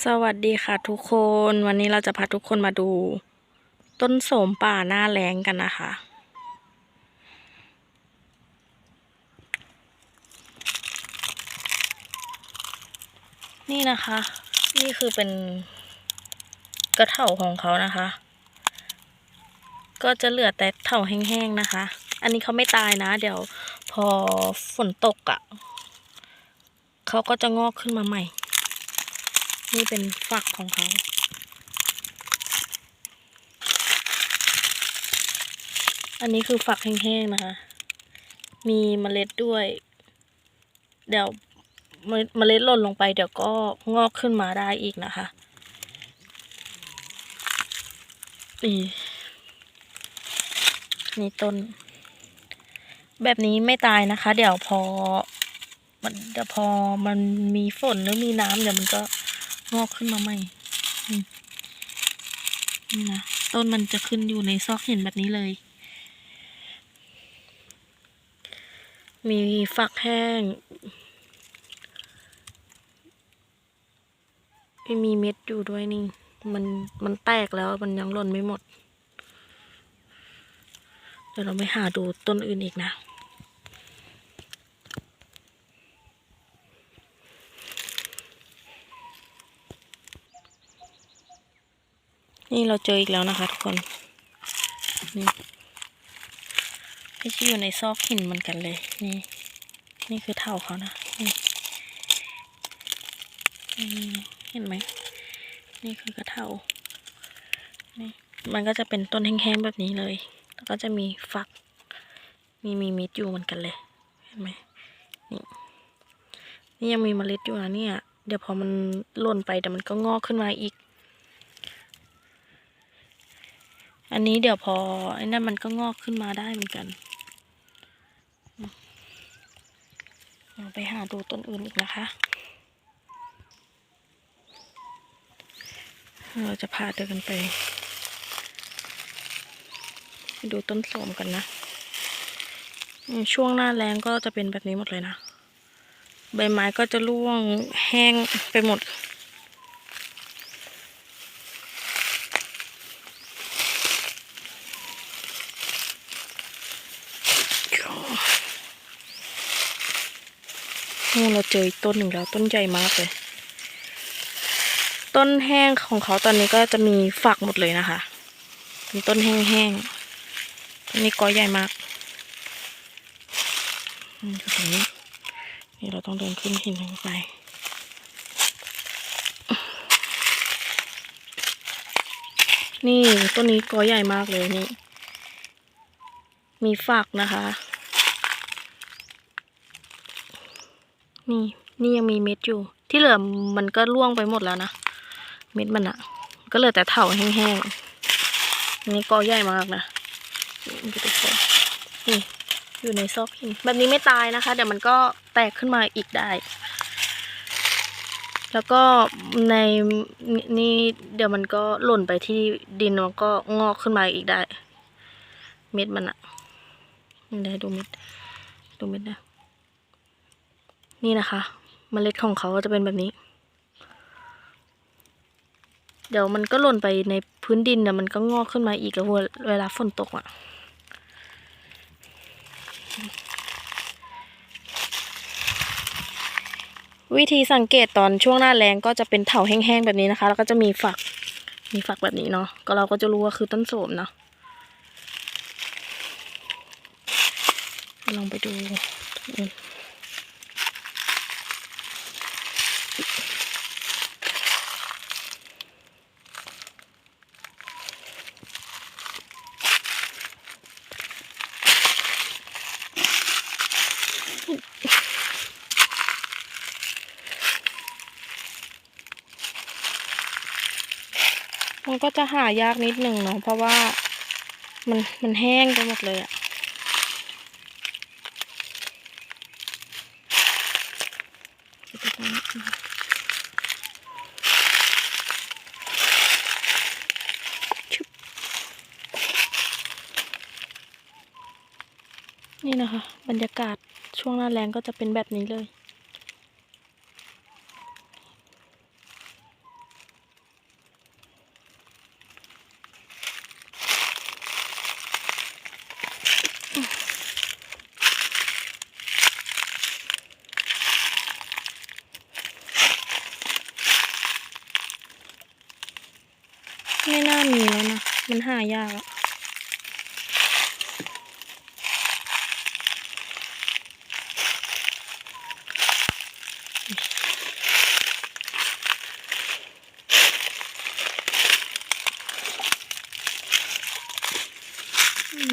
สวัสดีค่ะทุกคนวันนี้เราจะพาทุกคนมาดู ต้นโสมป่าหน้าแล้งกันนะคะ นี่นะคะ นี่คือเป็นกระเถาของเขานะคะ ก็จะเหลือแต่เถาแห้งๆนะคะ อันนี้เขาไม่ตายนะ เดี๋ยวพอฝนตกอะ่ะเขาก็จะงอกขึ้นมาใหม่ นี่เป็นฝักของเขาอันนี้คือฝักแห้งๆนะคะ มีเมล็ดด้วย เดี๋ยวเมล็ดหล่นลงไปเดี๋ยวก็งอกขึ้นมาได้อีกนะคะ นี่ นี่ต้น แบบนี้ไม่ตายนะคะ เดี๋ยวพอ มันเดี๋ยวพอมันมีฝนหรือมีน้ำเดี๋ยวมันก็ งอกขึ้นมาใหม่ นี่นะ ต้นมันจะขึ้นอยู่ในซอกหินแบบนี้เลย มีฝักแห้ง ไม่มีเม็ดอยู่ด้วยนี่ มันมันแตกแล้วมันยังหล่นไม่หมด เดี๋ยวเราไปหาดูต้นอื่นอีกนะ นี่เราเจออีกแล้วนะคะทุกคนนี่ที่อยู่ในซอกหินเหมือนกันเลย นี่ นี่คือเท่าเขานะนี่เห็นไหม นี่คือกระเท่านี่มันก็จะเป็นต้นแห้งๆแบบนี้เลย แล้วก็จะมีฝัก มีมีเม็ดอยู่เหมือนกันเลย เห็นไหมนี่ นี่ยังมีเมล็ดอยู่นะเนี่ย เดี๋ยวพอมันหล่นไปเดี๋ยวมันก็งอกขึ้นมาอีก อันนี้เดี๋ยวพอไอ้นั่นมันก็งอกขึ้นมาได้เหมือนกันเราไปหาดูต้นอื่นอีกนะคะ เราจะพาเดินไปไป ดูต้นโสมกันนะ ช่วงหน้าแรงก็จะเป็นแบบนี้หมดเลยนะ ใบไม้ก็จะร่วงแห้งไปหมด นี่เราเจออีกต้นหนึ่งแล้วต้นใหญ่มากเลย ต้นแห้งของเขาตอนนี้ก็จะมีฝักหมดเลยนะคะ เป็นต้นแห้งๆต้นนี้กอใหญ่มากอยู่ตรงนี้นี่เราต้องเดินขึ้นหินลงไปนี่ต้นนี้กอใหญ่มากเลยนี่ มีฝักนะคะ นี่นี่ยังมีเม็ดอยู่ ที่เหลือมันก็ร่วงไปหมดแล้วนะ เม็ดมันอะก็เหลือแต่เถาแห้งๆ นี่กอใหญ่มากนะนี่ดูทุกคนนี่อยู่ในซอกหินแบบนี้ไม่ตายนะคะ เดี๋ยวมันก็แตกขึ้นมาอีกได้ แล้วก็ในนี่เดี๋ยวมันก็หล่นไปที่ดินมันก็งอกขึ้นมาอีกได้ เม็ดมันอะ นี่ได้ดูเม็ด ดูเม็ดนะ นี่นะคะเมล็ดของเขาก็จะเป็นแบบนี้ เดี๋ยวมันก็หล่นไปในพื้นดินเดี๋ยมันก็งอกขึ้นมาอีกแล้วเวลาฝนตกอะ่ะวิธีสังเกตตอนช่วงหน้าแรงก็จะเป็นเถาแห้งๆแบบนี้นะคะ แล้วก็จะมีฝักมีฝักแบบนี้เนาะก็เราก็จะรู้ว่าคือต้นโสมเนาะ ลองไปดูอื่นมันก็จะหายากนิดหนึ่งเนาะเพราะว่ามันมันแห้งไปหมดเลยอะ นี่นะคะ บรรยากาศช่วงหน้าแรงก็จะเป็นแบบนี้เลย ไม่น่ามีแล้วนะ มันหายากอะ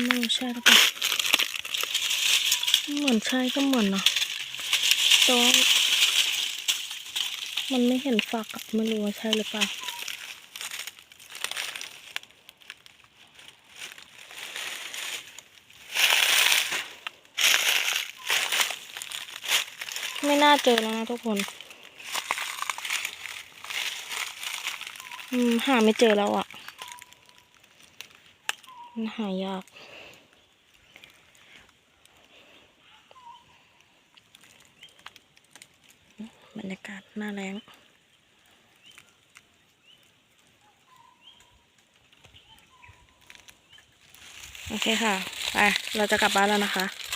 ไม่ใช่หรือเปล่าเหมือนใช่ก็เหมือนเนาะตัวมันไม่เห็นฝักอะไม่รู้ว่าใช่หรือเปล่า ไม่น่าเจอแล้วนะทุกคน อืม หาไม่เจอแล้วอะ่ะ มันหายาก บรรยากาศหน้าแรงโอเคค่ะ ไป เราจะกลับบ้านแล้วนะคะ